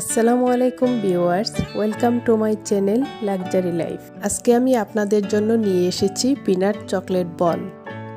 আসসালামু আলাইকুম viewers, welcome to my channel luxury life. আজকে আমি আপনাদের জন্য নিয়ে এসেছি পিনাট চকলেট বল।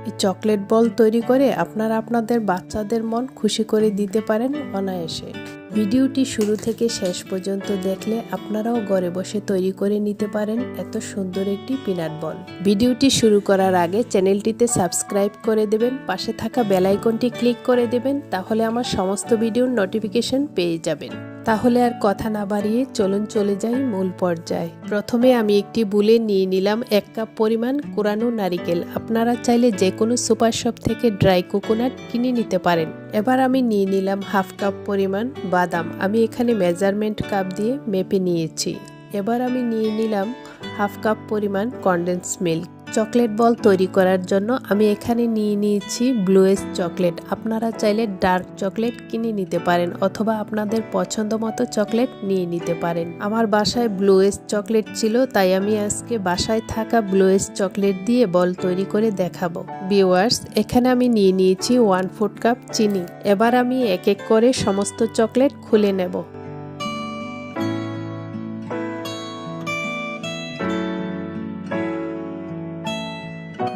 এই চকলেট বল তৈরি করে আপনারা আপনাদের বাচ্চাদের মন খুশি করে দিতে পারেন অনায়াসে। ভিডিওটি শুরু থেকে শেষ পর্যন্ত দেখলে আপনারাও ঘরে বসে তৈরি করে নিতে পারেন এত সুন্দর একটি পিনাট বল। ভিডিওটি শুরু করার আগে চ্যানেলটিতে সাবস্ক্রাইব করে দেবেন, পাশে থাকা বেলাইকনটি ক্লিক করে দেবেন, তাহলে আমার সমস্ত ভিডিওর নোটিফিকেশন পেয়ে যাবেন। তাহলে আর কথা না বাড়িয়ে চলুন চলে যাই মূল পর্যায়ে। প্রথমে আমি একটি বুলে নিয়ে নিলাম এক কাপ পরিমাণ কোরানো নারিকেল। আপনারা চাইলে যে কোনো সুপার শপ থেকে ড্রাই কোকোনাট কিনে নিতে পারেন। এবার আমি নিয়ে নিলাম হাফ কাপ পরিমাণ বাদাম। আমি এখানে মেজারমেন্ট কাপ দিয়ে মেপে নিয়েছি। এবার আমি নিয়ে নিলাম হাফ কাপ পরিমাণ কন্ডেন্স মিল্ক চকলেট বল তৈরি করার জন্য আমি এখানে নিয়ে নিয়েছি ব্লুয়েস চকলেট। আপনারা চাইলে ডার্ক চকলেট কিনে নিতে পারেন অথবা আপনাদের পছন্দ মতো চকলেট নিয়ে নিতে পারেন। আমার বাসায় ব্লুয়েস চকলেট ছিল, তাই আমি আজকে বাসায় থাকা ব্লুয়েস চকলেট দিয়ে বল তৈরি করে দেখাবো। বিওয়ার্স এখানে আমি নিয়ে নিয়েছি ওয়ান ফুট কাপ চিনি। এবার আমি এক এক করে সমস্ত চকলেট খুলে নেব।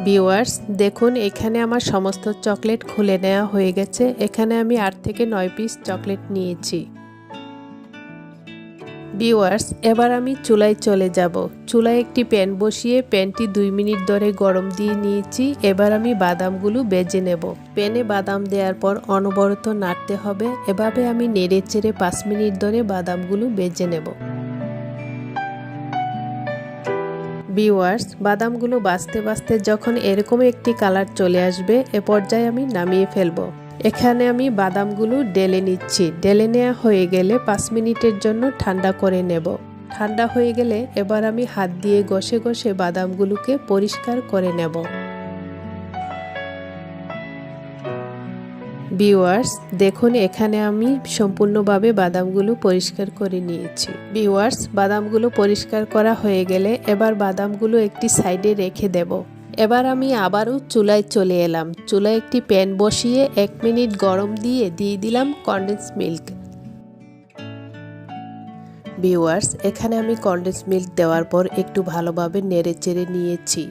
ভিউয়ার্স দেখুন, এখানে আমার সমস্ত চকলেট খুলে নেওয়া হয়ে গেছে। এখানে আমি আট থেকে নয় পিস চকলেট নিয়েছি। ভিউয়ার্স এবার আমি চুলায় চলে যাব। চুলায় একটি প্যান বসিয়ে প্যানটি দুই মিনিট ধরে গরম দিয়ে নিয়েছি। এবার আমি বাদামগুলো বেজে নেব। প্যানে বাদাম দেওয়ার পর অনবরত নাড়তে হবে। এভাবে আমি নেড়ে চেড়ে পাঁচ মিনিট ধরে বাদামগুলো বেজে নেব। ভিওয়ার্স বাদামগুলো বাঁচতে বাঁচতে যখন এরকম একটি কালার চলে আসবে, এ পর্যায়ে আমি নামিয়ে ফেলব। এখানে আমি বাদামগুলো ডেলে নিচ্ছি। ডেলে নেওয়া হয়ে গেলে পাঁচ মিনিটের জন্য ঠান্ডা করে নেব। ঠান্ডা হয়ে গেলে এবার আমি হাত দিয়ে ঘষে ঘষে বাদামগুলোকে পরিষ্কার করে নেব। বিওয়ার্স দেখুন, এখানে আমি সম্পূর্ণভাবে বাদামগুলো পরিষ্কার করে নিয়েছি। বিওয়ার্স বাদামগুলো পরিষ্কার করা হয়ে গেলে এবার বাদামগুলো একটি সাইডে রেখে দেব। এবার আমি আবারও চুলায় চলে এলাম। চুলায় একটি প্যান বসিয়ে এক মিনিট গরম দিয়ে দিয়ে দিলাম কন্ডেন্স মিল্ক বিওয়ার্স এখানে আমি কন্ডেন্স মিল্ক দেওয়ার পর একটু ভালোভাবে নেড়ে চেড়ে নিয়েছি।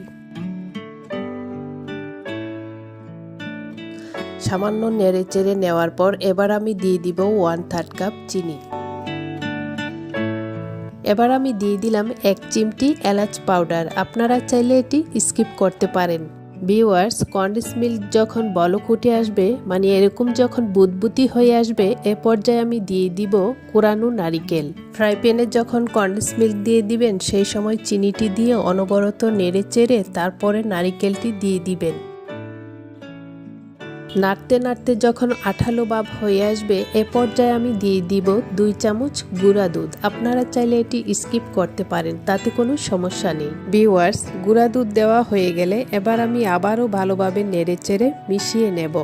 সামান্য নেড়ে চেড়ে নেওয়ার পর এবার আমি দিয়ে দিব ওয়ান থার্ড কাপ চিনি। এবার আমি দিয়ে দিলাম এক চিমটি এলাচ পাউডার আপনারা চাইলে এটি স্কিপ করতে পারেন। ভিওয়ার্স কন্ডেন্স মিল্ক যখন বলক উঠে আসবে মানে এরকম যখন বুদবুতি হয়ে আসবে, এ পর্যায়ে আমি দিয়ে দিব কোরানো নারিকেল। ফ্রাই প্যানে যখন কন্ডেন্স মিল্ক দিয়ে দিবেন, সেই সময় চিনিটি দিয়ে অনবরত নেড়ে চেড়ে তারপরে নারিকেলটি দিয়ে দিবেন। নাড়তে নাড়তে যখন আঠালো ভাব হয়ে আসবে, এ পর্যায়ে আমি দিয়ে দিব দুই চামচ গুঁড়া দুধ। আপনারা চাইলে এটি স্কিপ করতে পারেন, তাতে কোনো সমস্যা নেই। ভিওয়ার্স গুঁড়া দুধ দেওয়া হয়ে গেলে এবার আমি আবারও ভালোভাবে নেড়ে চেড়ে মিশিয়ে নেব।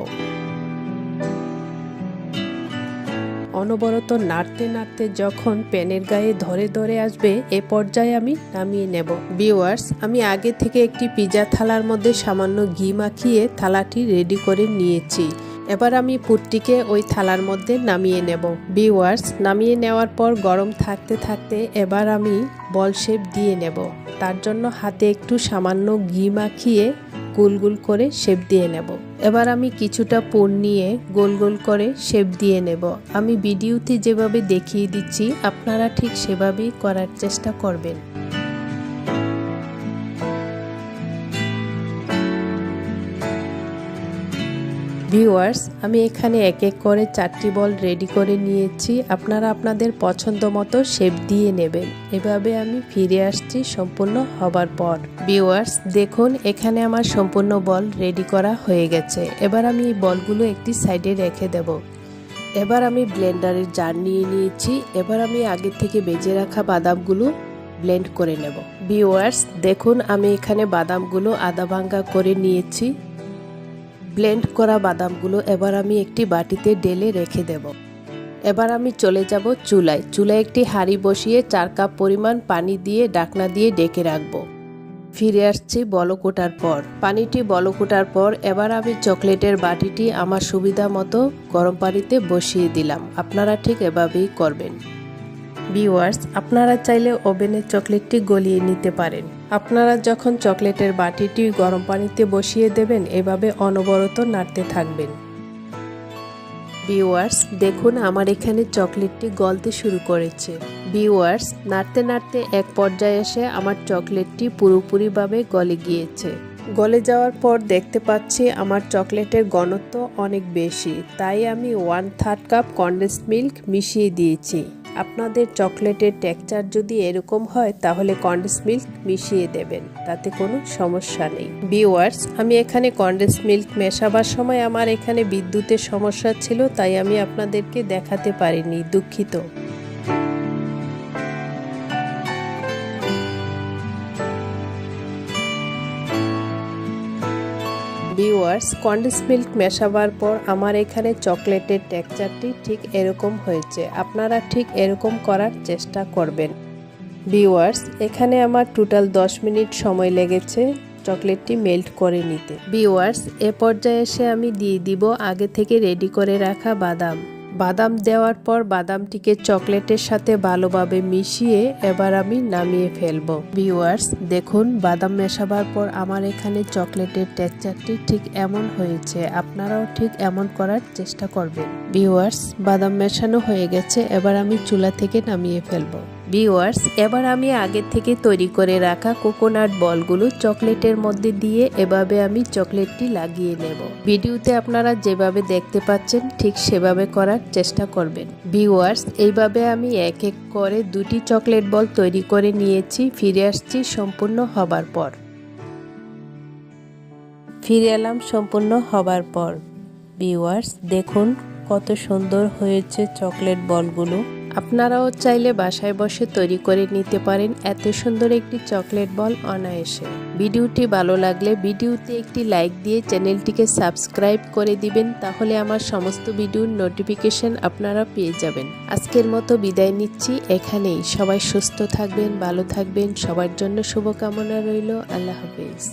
অনবরত নাড়তে নাড়তে যখন প্যানের গায়ে ধরে ধরে আসবে, এ পর্যায়ে আমি নামিয়ে নেব। ভিওয়ার্স আমি আগে থেকে একটি পিজা থালার মধ্যে সামান্য ঘি মাখিয়ে থালাটি রেডি করে নিয়েছি। এবার আমি পুটটিকে ওই থালার মধ্যে নামিয়ে নেব। ভিওয়ার্স নামিয়ে নেওয়ার পর গরম থাকতে থাকতে এবার আমি বল শেপ দিয়ে নেব। তার জন্য হাতে একটু সামান্য ঘি মাখিয়ে গোল গোল করে শেপ দিয়ে নেব। এবার আমি কিছুটা পোন নিয়ে গোল গোল করে শেপ দিয়ে নেব। আমি ভিডিওতে যেভাবে দেখিয়ে দিচ্ছি, আপনারা ঠিক সেভাবেই করার চেষ্টা করবেন। ভিউয়ার্স, আমি এখানে এক এক করে চারটি বল রেডি করে নিয়েছি। আপনারা আপনাদের পছন্দ মতো শেপ দিয়ে নেবেন। এভাবে আমি ফিরে আসছি সম্পূর্ণ হবার পর। ভিউয়ার্স, দেখুন, এখানে আমার সম্পূর্ণ বল রেডি করা হয়ে গেছে। এবার আমি এই বলগুলো একটি সাইডে রেখে দেব। এবার আমি ব্লেন্ডারের জার নিয়ে নিয়েছি। এবার আমি আগে থেকে বেজে রাখা বাদামগুলো ব্লেন্ড করে নেব। ভিউয়ার্স, দেখুন, আমি এখানে বাদামগুলো আদা ভাঙ্গা করে নিয়েছি। ব্লেন্ড করা বাদামগুলো এবার আমি একটি বাটিতে ডেলে রেখে দেব। এবার আমি চলে যাব চুলায়। চুলায় একটি হাঁড়ি বসিয়ে চার কাপ পরিমাণ পানি দিয়ে ডাকনা দিয়ে ডেকে রাখব। ফিরে আসছি বলকোটার পর। পানিটি বলকোটার পর এবার আমি চকলেটের বাটিটি আমার সুবিধা মতো গরম পানিতে বসিয়ে দিলাম। আপনারা ঠিক এভাবেই করবেন। ভিউয়ার্স, আপনারা চাইলে ওভেনের চকলেটটি গলিয়ে নিতে পারেন। আপনারা যখন চকলেটের বাটিটি গরম পানিতে বসিয়ে দেবেন, এভাবে অনবরত নাড়তে থাকবেন। ভিউয়ার্স, দেখুন আমার এখানে চকলেটটি গলতে শুরু করেছে। ভিউয়ার্স, নাড়তে নাড়তে এক পর্যায়ে এসে আমার চকলেটটি পুরোপুরিভাবে গলে গিয়েছে। গলে যাওয়ার পর দেখতে পাচ্ছি আমার চকলেটের ঘনত্ব অনেক বেশি, তাই আমি one third cup condensed milk মিশিয়ে দিয়েছি। আপনাদের চকলেটের টেক্সচার যদি এরকম হয়, তাহলে কন্ডেন্স মিল্ক মিশিয়ে দেবেন, তাতে কোনো সমস্যা নেই। ভিওয়ার্স আমি এখানে কন্ডেন্স মিল্ক মেশাবার সময় আমার এখানে বিদ্যুতের সমস্যা ছিল, তাই আমি আপনাদেরকে দেখাতে পারিনি, দুঃখিত। ভিউয়ার্স কন্ডেন্স মিল্ক মেশাবার পর আমার এখানে চকলেটের টেক্সচারটি ঠিক এরকম হয়েছে। আপনারা ঠিক এরকম করার চেষ্টা করবেন। ভিউয়ার্স এখানে আমার টোটাল 10 মিনিট সময় লেগেছে চকলেটটি মেল্ট করে নিতে। ভিউয়ার্স এ পর্যায়ে এসে আমি দিয়ে দিব আগে থেকে রেডি করে রাখা বাদাম। বাদাম দেওয়ার পর বাদামটিকে চকলেটের সাথে ভালোভাবে মিশিয়ে এবার আমি নামিয়ে ফেলব। ভিউয়ার্স, দেখুন, বাদাম মেশাবার পর আমার এখানে চকলেটের টেক্সচারটি ঠিক এমন হয়েছে। আপনারাও ঠিক এমন করার চেষ্টা করবেন। ভিউয়ার্স, বাদাম মেশানো হয়ে গেছে। এবার আমি চুলা থেকে নামিয়ে ফেলব। ভিউয়ার্স এবার আমি আগে থেকে তৈরি করে রাখা কোকোনাট বলগুলো চকলেটের মধ্যে দিয়ে এভাবে আমি চকলেটটি লাগিয়ে নেব। ভিডিওতে আপনারা যেভাবে দেখতে পাচ্ছেন, ঠিক সেভাবে করার চেষ্টা করবেন। ভিউয়ার্স এইভাবে আমি এক এক করে দুটি চকলেট বল তৈরি করে নিয়েছি, ফিরে আসছি সম্পূর্ণ হবার পর। ফিরে এলাম সম্পূর্ণ হবার পর। ভিউয়ার্স দেখুন কত সুন্দর হয়েছে চকলেট বলগুলো আপনারাও চাইলে বাসায় বসে তৈরি করে নিতে পারেন এত সুন্দর একটি চকলেট বল অনায়াসে। ভিডিওটি ভালো লাগলে ভিডিওতে একটি লাইক দিয়ে চ্যানেলটিকে সাবস্ক্রাইব করে দিবেন, তাহলে আমার সমস্ত ভিডিওর নোটিফিকেশন আপনারা পেয়ে যাবেন। আজকের মতো বিদায় নিচ্ছি, এখানেই। সবাই সুস্থ থাকবেন, ভালো থাকবেন, সবার জন্য শুভকামনা রইল। আল্লাহ হাফিজ।